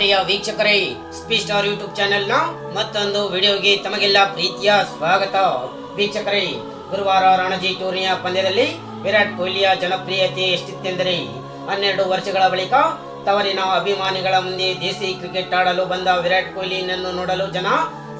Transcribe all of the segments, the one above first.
ಪ್ರಿಯ ವೀಕ್ಷಕರೇ ಸ್ಟಾರ್ ಯೂಟ್ಯೂಬ್ನ ಮತ್ತೊಂದು ವಿಡಿಯೋಗೆ ತಮಗೆಲ್ಲ ಪ್ರೀತಿಯ ಸ್ವಾಗತ. ವೀಕ್ಷಕರೇ, ಗುರುವಾರ ರಣಜಿ ಟೂರ್ನಿಯ ಪಂದ್ಯದಲ್ಲಿ ವಿರಾಟ್ ಕೊಹ್ಲಿಯ ಜನಪ್ರಿಯತೆ ಎಷ್ಟಿತ್ತೆಂದರೆ, ಹನ್ನೆರಡು ವರ್ಷಗಳ ಬಳಿಕ ತವರಿನ ಅಭಿಮಾನಿಗಳ ಮುಂದೆ ದೇಸಿ ಕ್ರಿಕೆಟ್ ಆಡಲು ಬಂದ ವಿರಾಟ್ ಕೊಹ್ಲಿಯನ್ನು ನೋಡಲು ಜನ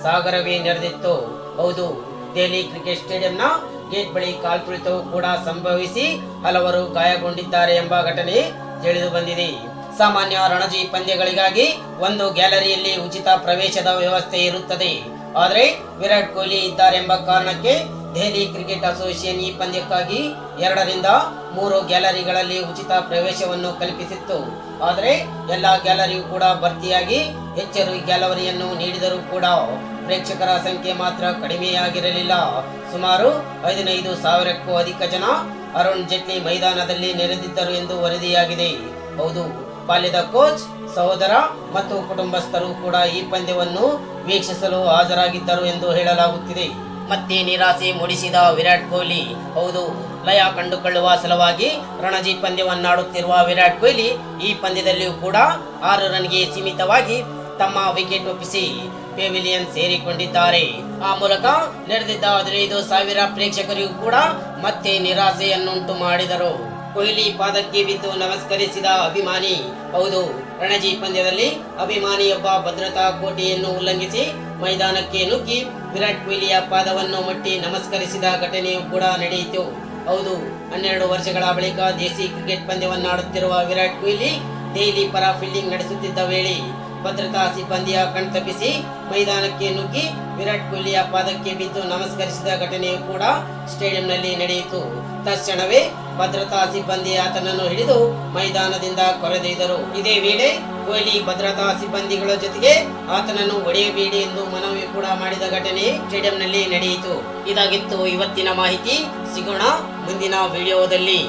ಸಾಗರವೇ ನೆರೆದಿತ್ತು. ಹೌದು ದೆಹಲಿ ಕ್ರಿಕೆಟ್ ಸ್ಟೇಡಿಯಂನ ಗೇಟ್ ಬಳಿ ಕಾಲ್ತುಳಿತವು ಕೂಡ ಸಂಭವಿಸಿ ಹಲವರು ಗಾಯಗೊಂಡಿದ್ದಾರೆ ಎಂಬ ಘಟನೆ ತಿಳಿದು ಬಂದಿದೆ. ಸಾಮಾನ್ಯ ರಣಜಿ ಪಂದ್ಯಗಳಿಗಾಗಿ ಒಂದು ಗ್ಯಾಲರಿಯಲ್ಲಿ ಉಚಿತ ಪ್ರವೇಶದ ವ್ಯವಸ್ಥೆ ಇರುತ್ತದೆ. ಆದರೆ ವಿರಾಟ್ ಕೊಹ್ಲಿ ಇದ್ದಾರೆಂಬ ಕಾರಣಕ್ಕೆ ದೆಹಲಿ ಕ್ರಿಕೆಟ್ ಅಸೋಸಿಯೇಷನ್ ಈ ಪಂದ್ಯಕ್ಕಾಗಿ ಎರಡರಿಂದ ಮೂರು ಗ್ಯಾಲರಿಗಳಲ್ಲಿ ಉಚಿತ ಪ್ರವೇಶವನ್ನು ಕಲ್ಪಿಸಿತ್ತು. ಆದರೆ ಎಲ್ಲಾ ಗ್ಯಾಲರಿಯೂ ಕೂಡ ಭರ್ತಿಯಾಗಿ ಹೆಚ್ಚರು ಗ್ಯಾಲರಿಯನ್ನು ನೀಡಿದರೂ ಕೂಡ ಪ್ರೇಕ್ಷಕರ ಸಂಖ್ಯೆ ಮಾತ್ರ ಕಡಿಮೆಯಾಗಿರಲಿಲ್ಲ. ಸುಮಾರು ಹದಿನೈದು ಸಾವಿರಕ್ಕೂ ಅಧಿಕ ಜನ ಅರುಣ್ ಜೇಟ್ಲಿ ಮೈದಾನದಲ್ಲಿ ನೆರೆದಿದ್ದರು ಎಂದು ವರದಿಯಾಗಿದೆ. ಹೌದು. ಬಾಲ್ಯದ ಕೋಚ್, ಸಹೋದರ ಮತ್ತು ಕುಟುಂಬಸ್ಥರು ಕೂಡ ಈ ಪಂದ್ಯವನ್ನು ವೀಕ್ಷಿಸಲು ಹಾಜರಾಗಿದ್ದರು ಎಂದು ಹೇಳಲಾಗುತ್ತಿದೆ. ಮತ್ತೆ ನಿರಾಸೆ ಮೂಡಿಸಿದ ವಿರಾಟ್ ಕೊಹ್ಲಿ, ಹೌದು, ಲಯ ಕಂಡುಕೊಳ್ಳುವ ಸಲುವಾಗಿ ರಣಜಿ ಪಂದ್ಯವನ್ನಾಡುತ್ತಿರುವ ವಿರಾಟ್ ಕೊಹ್ಲಿ ಈ ಪಂದ್ಯದಲ್ಲಿಯೂ ಕೂಡ ಆರು ರನ್ಗೆ ಸೀಮಿತವಾಗಿ ತಮ್ಮ ವಿಕೆಟ್ ಒಪ್ಪಿಸಿ ಪೆವಿಲಿಯನ್ ಸೇರಿಕೊಂಡಿದ್ದಾರೆ. ಆ ಮೂಲಕ ನಡೆದಿದ್ದ ಹದಿನೈದು ಸಾವಿರ ಪ್ರೇಕ್ಷಕರಿಗೂ ಕೂಡ ಮತ್ತೆ ನಿರಾಸೆಯನ್ನುಂಟು ಮಾಡಿದರು. ಕೊಹ್ಲಿ ಪಾದಕ್ಕೆ ಬಿದ್ದು ನಮಸ್ಕರಿಸಿದ ಅಭಿಮಾನಿ. ಹೌದು, ರಣಜಿ ಪಂದ್ಯದಲ್ಲಿ ಅಭಿಮಾನಿಯೊಬ್ಬ ಭದ್ರತಾ ಕೋಟೆಯನ್ನು ಉಲ್ಲಂಘಿಸಿ ಮೈದಾನಕ್ಕೆ ನುಗ್ಗಿ ವಿರಾಟ್ ಕೊಹ್ಲಿಯ ಪಾದವನ್ನು ಮಟ್ಟಿ ನಮಸ್ಕರಿಸಿದ ಘಟನೆಯೂ ಕೂಡ ನಡೆಯಿತು. ಹೌದು, ಹನ್ನೆರಡು ವರ್ಷಗಳ ಬಳಿಕ ದೇಸಿ ಕ್ರಿಕೆಟ್ ಪಂದ್ಯವನ್ನಾಡುತ್ತಿರುವ ವಿರಾಟ್ ಕೊಹ್ಲಿ ಡೈಲಿ ಪರ ಫೀಲ್ಡಿಂಗ್ ನಡೆಸುತ್ತಿದ್ದ ವೇಳೆ ಭದ್ರತಾ ಸಿಬ್ಬಂದಿಯ ಕಣ್ತಪ್ಪಿಸಿ ಮೈದಾನಕ್ಕೆ ನುಗ್ಗಿ ವಿರಾಟ್ ಕೊಹ್ಲಿಯ ಪಾದಕ್ಕೆ ಬಿದ್ದು ನಮಸ್ಕರಿಸಿದ ಘಟನೆಯು ಕೂಡ ಸ್ಟೇಡಿಯಂನಲ್ಲಿ ನಡೆಯಿತು. ತಕ್ಷಣವೇ ಭದ್ರತಾ ಸಿಬ್ಬಂದಿ ಆತನನ್ನು ಹಿಡಿದು ಮೈದಾನದಿಂದ ಕೊರೆದೊಯ್ದರು. ಇದೇ ವೇಳೆ ಕೊಹ್ಲಿ ಭದ್ರತಾ ಸಿಬ್ಬಂದಿಗಳ ಜೊತೆಗೆ ಆತನನ್ನು ಒಡೆಯಬೇಡಿ ಎಂದು ಮನವಿ ಕೂಡ ಮಾಡಿದ ಘಟನೆ ಸ್ಟೇಡಿಯಂನಲ್ಲಿ ನಡೆಯಿತು. ಇದಾಗಿತ್ತು. ಇವತ್ತಿನ ಮಾಹಿತಿ ಸಿಗೋಣ ಮುಂದಿನ ವಿಡಿಯೋದಲ್ಲಿ.